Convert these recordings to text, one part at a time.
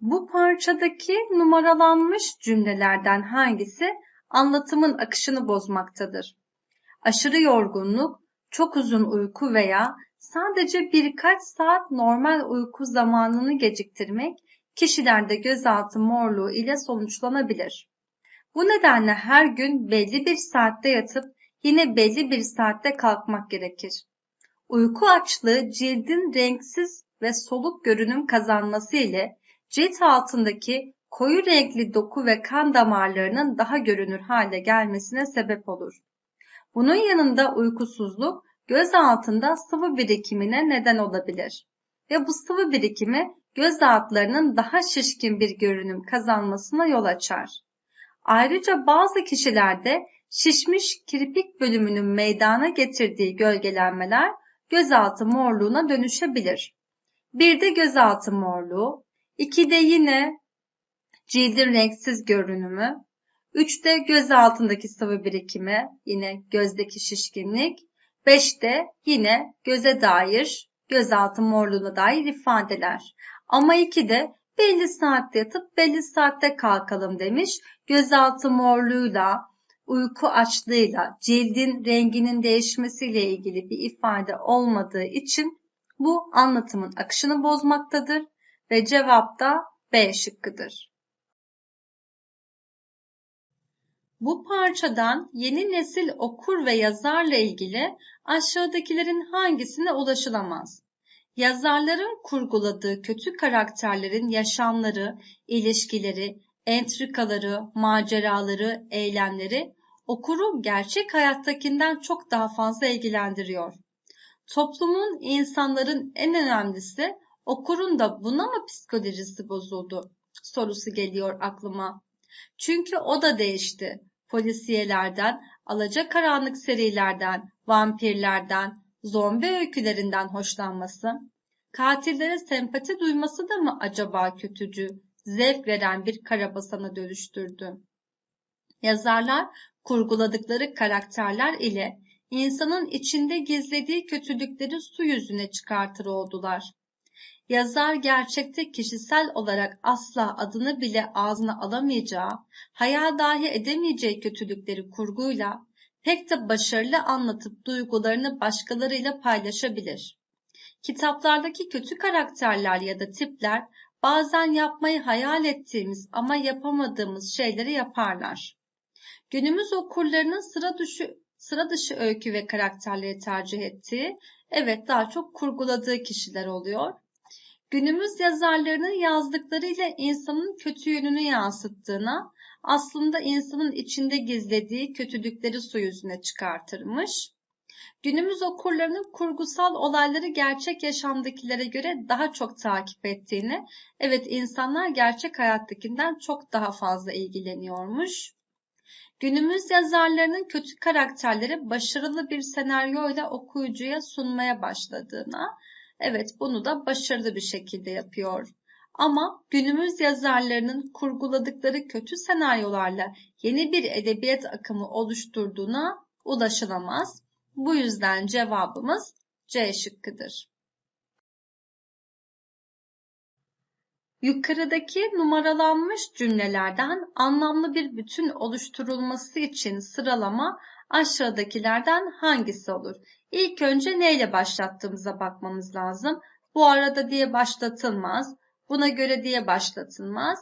Bu parçadaki numaralanmış cümlelerden hangisi anlatımın akışını bozmaktadır? Aşırı yorgunluk, çok uzun uyku veya sadece birkaç saat normal uyku zamanını geciktirmek kişilerde gözaltı morluğu ile sonuçlanabilir. Bu nedenle her gün belli bir saatte yatıp yine belli bir saatte kalkmak gerekir. Uyku açlığı cildin renksiz ve soluk görünüm kazanması ile cilt altındaki koyu renkli doku ve kan damarlarının daha görünür hale gelmesine sebep olur. Bunun yanında uykusuzluk göz altında sıvı birikimine neden olabilir ve bu sıvı birikimi göz altlarının daha şişkin bir görünüm kazanmasına yol açar. Ayrıca bazı kişilerde şişmiş kirpik bölümünün meydana getirdiği gölgelenmeler gözaltı morluğuna dönüşebilir. Bir de gözaltı morluğu, iki de yine cildin renksiz görünümü, üçte göz altındaki sıvı birikimi, yine gözdeki şişkinlik, beşte yine göze dair, gözaltı morluğuna dair ifadeler. Ama iki de belli saatte yatıp belli saatte kalkalım demiş. Gözaltı morluğuyla, uyku açlığıyla, cildin renginin değişmesiyle ilgili bir ifade olmadığı için bu anlatımın akışını bozmaktadır ve cevap da B şıkkıdır. Bu parçadan yeni nesil okur ve yazarla ilgili aşağıdakilerin hangisine ulaşılamaz? Yazarların kurguladığı kötü karakterlerin yaşamları, ilişkileri, entrikaları, maceraları, eylemleri okuru gerçek hayattakinden çok daha fazla ilgilendiriyor. Toplumun, insanların en önemlisi okurun da buna mı psikolojisi bozuldu sorusu geliyor aklıma. Çünkü o da değişti. Polisiyelerden, alacakaranlık serilerden, vampirlerden, zombi öykülerinden hoşlanması, katillere sempati duyması da mı acaba kötücü, zevk veren bir karabasana dönüştürdü? Yazarlar kurguladıkları karakterler ile insanın içinde gizlediği kötülükleri su yüzüne çıkartır oldular. Yazar gerçekte kişisel olarak asla adını bile ağzına alamayacağı, hayal dahi edemeyeceği kötülükleri kurguyla pek de başarılı anlatıp duygularını başkalarıyla paylaşabilir. Kitaplardaki kötü karakterler ya da tipler bazen yapmayı hayal ettiğimiz ama yapamadığımız şeyleri yaparlar. Günümüz okurlarının sıra dışı, sıra dışı öykü ve karakterleri tercih ettiği, evet daha çok kurguladığı kişiler oluyor. Günümüz yazarlarının yazdıklarıyla insanın kötü yönünü yansıttığına, aslında insanın içinde gizlediği kötülükleri su yüzüne çıkartırmış. Günümüz okurlarının kurgusal olayları gerçek yaşamdakilere göre daha çok takip ettiğini, evet insanlar gerçek hayattakinden çok daha fazla ilgileniyormuş. Günümüz yazarlarının kötü karakterleri başarılı bir senaryoyla okuyucuya sunmaya başladığına, evet bunu da başarılı bir şekilde yapıyor. Ama günümüz yazarlarının kurguladıkları kötü senaryolarla yeni bir edebiyat akımı oluşturduğuna ulaşılamaz. Bu yüzden cevabımız C şıkkıdır. Yukarıdaki numaralanmış cümlelerden anlamlı bir bütün oluşturulması için sıralama aşağıdakilerden hangisi olur? İlk önce neyle başlattığımıza bakmamız lazım. Bu arada diye başlatılmaz. Buna göre diye başlatılmaz.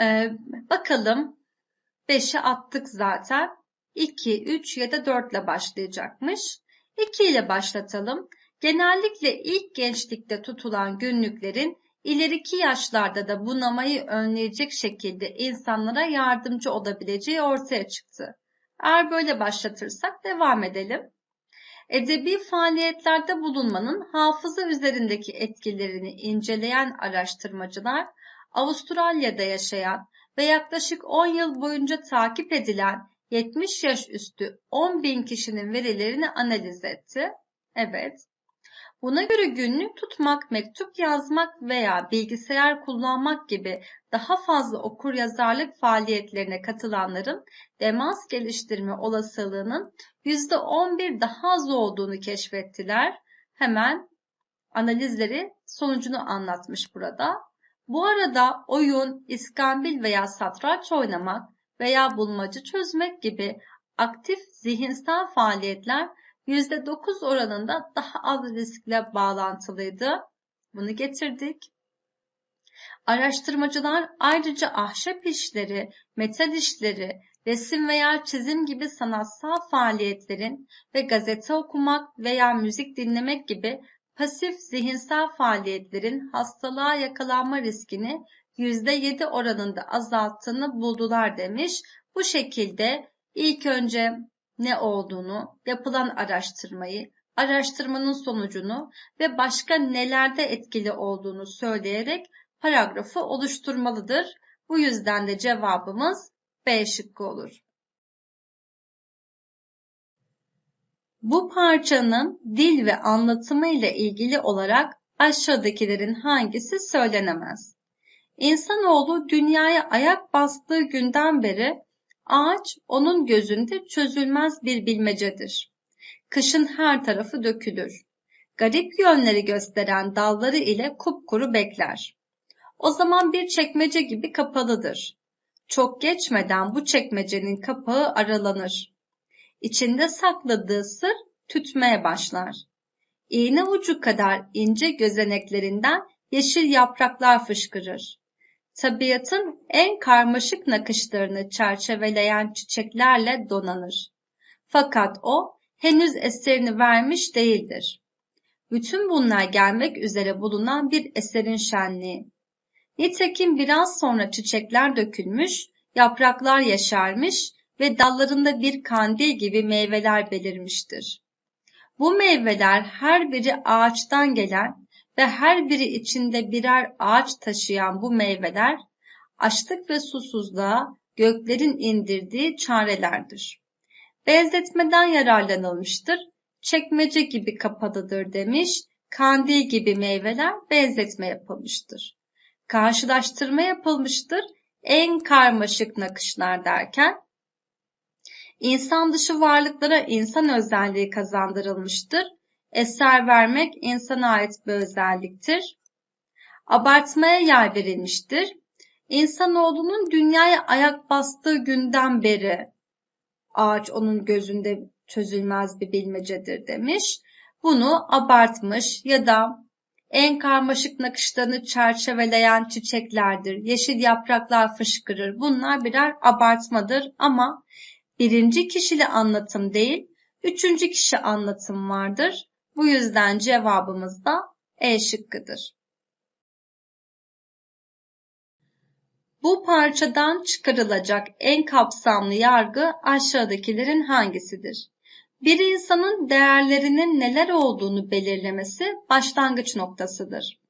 Ee, bakalım 5'i attık zaten. 2, 3 ya da 4 ile başlayacakmış. 2 ile başlatalım. Genellikle ilk gençlikte tutulan günlüklerin ileriki yaşlarda da bunamayı önleyecek şekilde insanlara yardımcı olabileceği ortaya çıktı. Eğer böyle başlatırsak devam edelim. Edebi faaliyetlerde bulunmanın hafıza üzerindeki etkilerini inceleyen araştırmacılar, Avustralya'da yaşayan ve yaklaşık 10 yıl boyunca takip edilen 70 yaş üstü 10 bin kişinin verilerini analiz etti. Evet. Buna göre günlük tutmak, mektup yazmak veya bilgisayar kullanmak gibi daha fazla okur yazarlık faaliyetlerine katılanların demans geliştirme olasılığının %11 daha az olduğunu keşfettiler. Hemen analizleri sonucunu anlatmış burada. Bu arada oyun, iskambil veya satranç oynamak veya bulmaca çözmek gibi aktif zihinsel faaliyetler %9 oranında daha az riskle bağlantılıydı. Bunu getirdik. Araştırmacılar ayrıca ahşap işleri, metal işleri, resim veya çizim gibi sanatsal faaliyetlerin ve gazete okumak veya müzik dinlemek gibi pasif zihinsel faaliyetlerin hastalığa yakalanma riskini %7 oranında azalttığını buldular demiş. Bu şekilde ilk önce ne olduğunu, yapılan araştırmayı, araştırmanın sonucunu ve başka nelerde etkili olduğunu söyleyerek paragrafı oluşturmalıdır. Bu yüzden de cevabımız B şıkkı olur. Bu parçanın dil ve anlatımı ile ilgili olarak aşağıdakilerin hangisi söylenemez? İnsanoğlu dünyaya ayak bastığı günden beri ağaç onun gözünde çözülmez bir bilmecedir. Kışın her tarafı dökülür. Garip yönleri gösteren dalları ile kupkuru bekler. O zaman bir çekmece gibi kapalıdır. Çok geçmeden bu çekmecenin kapağı aralanır. İçinde sakladığı sır tütmeye başlar. İğne ucu kadar ince gözeneklerinden yeşil yapraklar fışkırır. Tabiatın en karmaşık nakışlarını çerçeveleyen çiçeklerle donanır. Fakat o henüz eserini vermiş değildir. Bütün bunlar gelmek üzere bulunan bir eserin şenliği. Nitekim biraz sonra çiçekler dökülmüş, yapraklar yaşarmış ve dallarında bir kandil gibi meyveler belirmiştir. Bu meyveler her biri ağaçtan gelen ve her biri içinde birer ağaç taşıyan bu meyveler, açlık ve susuzluğa göklerin indirdiği çarelerdir. Benzetmeden yararlanılmıştır, çekmece gibi kapalıdır demiş, kandil gibi meyveler benzetme yapılmıştır karşılaştırma yapılmıştır. En karmaşık nakışlar derken insan dışı varlıklara insan özelliği kazandırılmıştır. Eser vermek insana ait bir özelliktir. Abartmaya yer verilmiştir. İnsanoğlunun dünyaya ayak bastığı günden beri ağaç onun gözünde çözülmez bir bilmecedir demiş. Bunu abartmış ya da en karmaşık nakışlarını çerçeveleyen çiçeklerdir. Yeşil yapraklar fışkırır. Bunlar birer abartmadır ama birinci kişili anlatım değil, üçüncü kişi anlatım vardır. Bu yüzden cevabımız da E şıkkıdır. Bu parçadan çıkarılacak en kapsamlı yargı aşağıdakilerin hangisidir? Bir insanın değerlerinin neler olduğunu belirlemesi başlangıç noktasıdır.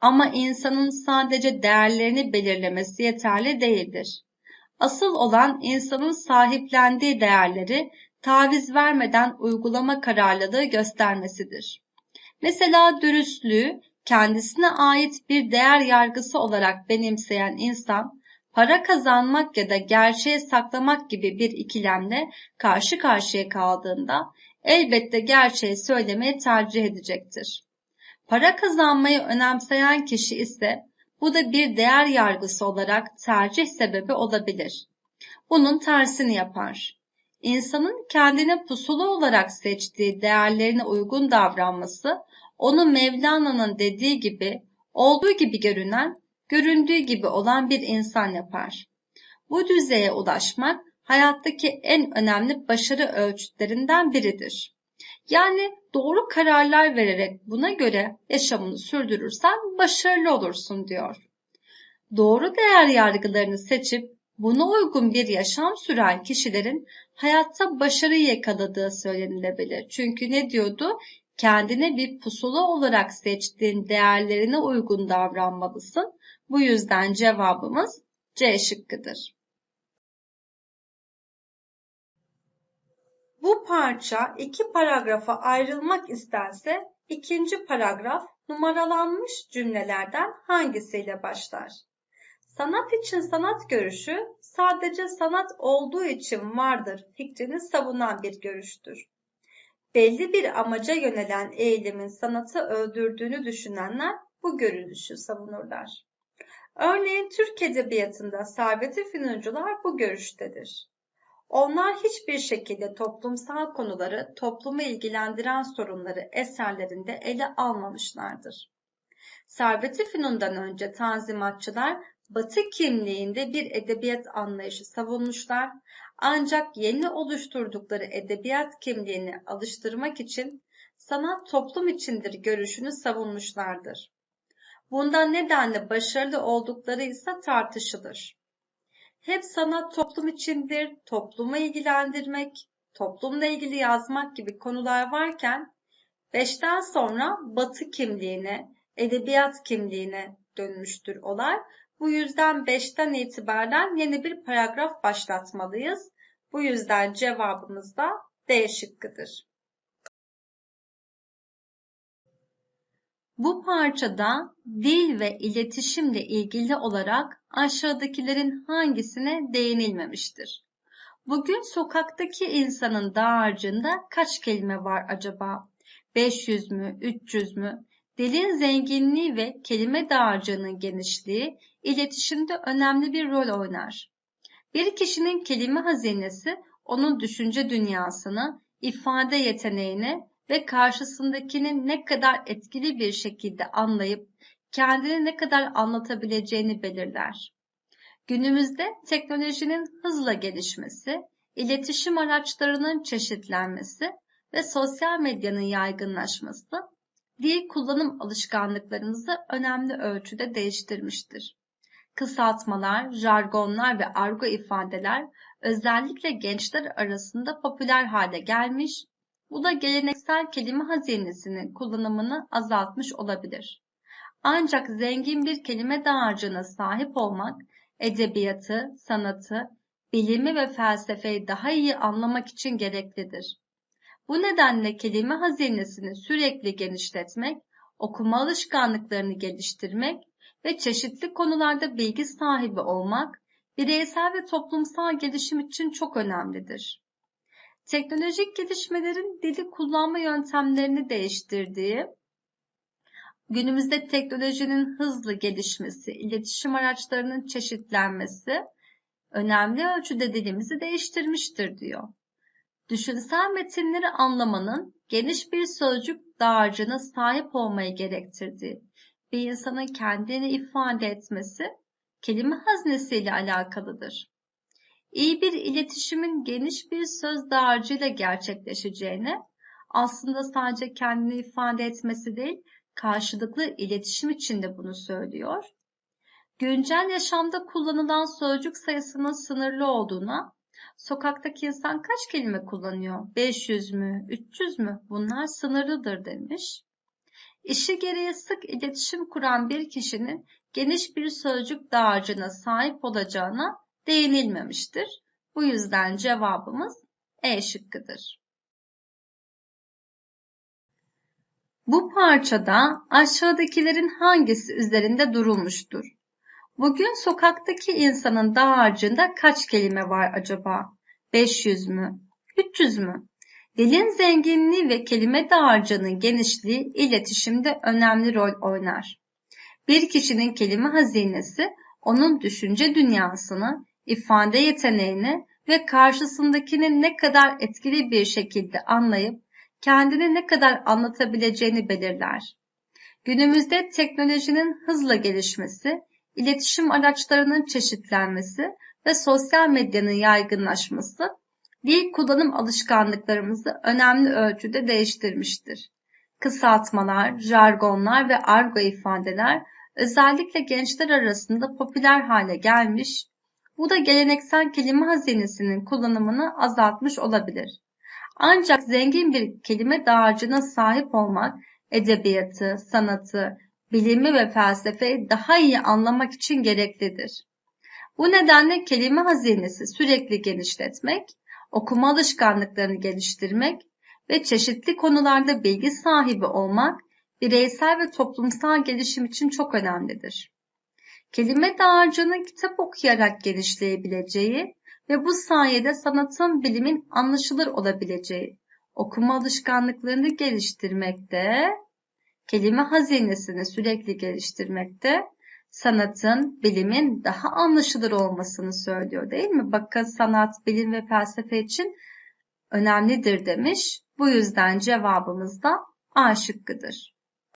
Ama insanın sadece değerlerini belirlemesi yeterli değildir. Asıl olan insanın sahiplendiği değerleri taviz vermeden uygulama kararlılığı göstermesidir. Mesela dürüstlüğü kendisine ait bir değer yargısı olarak benimseyen insan, para kazanmak ya da gerçeği saklamak gibi bir ikilemle karşı karşıya kaldığında elbette gerçeği söylemeyi tercih edecektir. Para kazanmayı önemseyen kişi ise bu da bir değer yargısı olarak tercih sebebi olabilir. Bunun tersini yapar. İnsanın kendine pusulu olarak seçtiği değerlerine uygun davranması, onu Mevlana'nın dediği gibi, olduğu gibi görünen göründüğü gibi olan bir insan yapar. Bu düzeye ulaşmak hayattaki en önemli başarı ölçütlerinden biridir. Yani doğru kararlar vererek buna göre yaşamını sürdürürsen başarılı olursun diyor. Doğru değer yargılarını seçip buna uygun bir yaşam süren kişilerin hayatta başarı yakaladığı söylenilebilir. Çünkü ne diyordu? Kendine bir pusula olarak seçtiğin değerlerine uygun davranmalısın bu yüzden cevabımız C şıkkıdır. Bu parça iki paragrafa ayrılmak istense ikinci paragraf numaralanmış cümlelerden hangisiyle başlar? Sanat için sanat görüşü sadece sanat olduğu için vardır fikrini savunan bir görüştür. Belli bir amaca yönelen eğilimin sanatı öldürdüğünü düşünenler bu görüşü savunurlar. Örneğin Türk Edebiyatı'nda Servet-i Fünuncular bu görüştedir. Onlar hiçbir şekilde toplumsal konuları, toplumu ilgilendiren sorunları eserlerinde ele almamışlardır. Servet-i Fünun'dan önce tanzimatçılar Batı kimliğinde bir edebiyat anlayışı savunmuşlar ancak yeni oluşturdukları edebiyat kimliğini alıştırmak için sanat toplum içindir görüşünü savunmuşlardır. Bundan nedenle başarılı oldukları ise tartışılır. Hep sanat toplum içindir, toplumu ilgilendirmek, toplumla ilgili yazmak gibi konular varken, beşten sonra batı kimliğine, edebiyat kimliğine dönmüştür olay. Bu yüzden beşten itibaren yeni bir paragraf başlatmalıyız. Bu yüzden cevabımız da D şıkkıdır. Bu parçada dil ve iletişimle ilgili olarak aşağıdakilerin hangisine değinilmemiştir? Bugün sokaktaki insanın dağarcığında kaç kelime var acaba? 500 mü, 300 mü? Dilin zenginliği ve kelime dağarcığının genişliği iletişimde önemli bir rol oynar. Bir kişinin kelime hazinesi onun düşünce dünyasını, ifade yeteneğini ve karşısındakini ne kadar etkili bir şekilde anlayıp kendini ne kadar anlatabileceğini belirler. Günümüzde teknolojinin hızla gelişmesi, iletişim araçlarının çeşitlenmesi ve sosyal medyanın yaygınlaşması dil kullanım alışkanlıklarımızı önemli ölçüde değiştirmiştir. Kısaltmalar, jargonlar ve argo ifadeler özellikle gençler arasında popüler hale gelmiş bu da geleneksel kelime hazinesinin kullanımını azaltmış olabilir. Ancak zengin bir kelime dağarcığına sahip olmak, edebiyatı, sanatı, bilimi ve felsefeyi daha iyi anlamak için gereklidir. Bu nedenle kelime hazinesini sürekli genişletmek, okuma alışkanlıklarını geliştirmek ve çeşitli konularda bilgi sahibi olmak, bireysel ve toplumsal gelişim için çok önemlidir. Teknolojik gelişmelerin dili kullanma yöntemlerini değiştirdiği, günümüzde teknolojinin hızlı gelişmesi, iletişim araçlarının çeşitlenmesi önemli ölçüde dilimizi değiştirmiştir diyor. Düşünsel metinleri anlamanın geniş bir sözcük dağarcığına sahip olmayı gerektirdiği, bir insanın kendini ifade etmesi kelime haznesiyle alakalıdır iyi bir iletişimin geniş bir söz dağarcığıyla gerçekleşeceğini, aslında sadece kendini ifade etmesi değil, karşılıklı iletişim için de bunu söylüyor. Güncel yaşamda kullanılan sözcük sayısının sınırlı olduğuna, sokaktaki insan kaç kelime kullanıyor? 500 mü, 300 mü? Bunlar sınırlıdır demiş. İşi gereği sık iletişim kuran bir kişinin geniş bir sözcük dağarcığına sahip olacağına değinilmemiştir. Bu yüzden cevabımız E şıkkıdır. Bu parçada aşağıdakilerin hangisi üzerinde durulmuştur? Bugün sokaktaki insanın dağarcığında kaç kelime var acaba? 500 mü? 300 mü? Dilin zenginliği ve kelime dağarcığının genişliği iletişimde önemli rol oynar. Bir kişinin kelime hazinesi onun düşünce dünyasını, ifade yeteneğini ve karşısındakini ne kadar etkili bir şekilde anlayıp kendini ne kadar anlatabileceğini belirler. Günümüzde teknolojinin hızla gelişmesi, iletişim araçlarının çeşitlenmesi ve sosyal medyanın yaygınlaşması dil kullanım alışkanlıklarımızı önemli ölçüde değiştirmiştir. Kısaltmalar, jargonlar ve argo ifadeler özellikle gençler arasında popüler hale gelmiş bu da geleneksel kelime hazinesinin kullanımını azaltmış olabilir. Ancak zengin bir kelime dağarcığına sahip olmak, edebiyatı, sanatı, bilimi ve felsefeyi daha iyi anlamak için gereklidir. Bu nedenle kelime hazinesi sürekli genişletmek, okuma alışkanlıklarını geliştirmek ve çeşitli konularda bilgi sahibi olmak bireysel ve toplumsal gelişim için çok önemlidir kelime dağarcığının kitap okuyarak genişleyebileceği ve bu sayede sanatın bilimin anlaşılır olabileceği, okuma alışkanlıklarını geliştirmekte, kelime hazinesini sürekli geliştirmekte, sanatın, bilimin daha anlaşılır olmasını söylüyor değil mi? Bakın sanat, bilim ve felsefe için önemlidir demiş. Bu yüzden cevabımız da A şıkkıdır.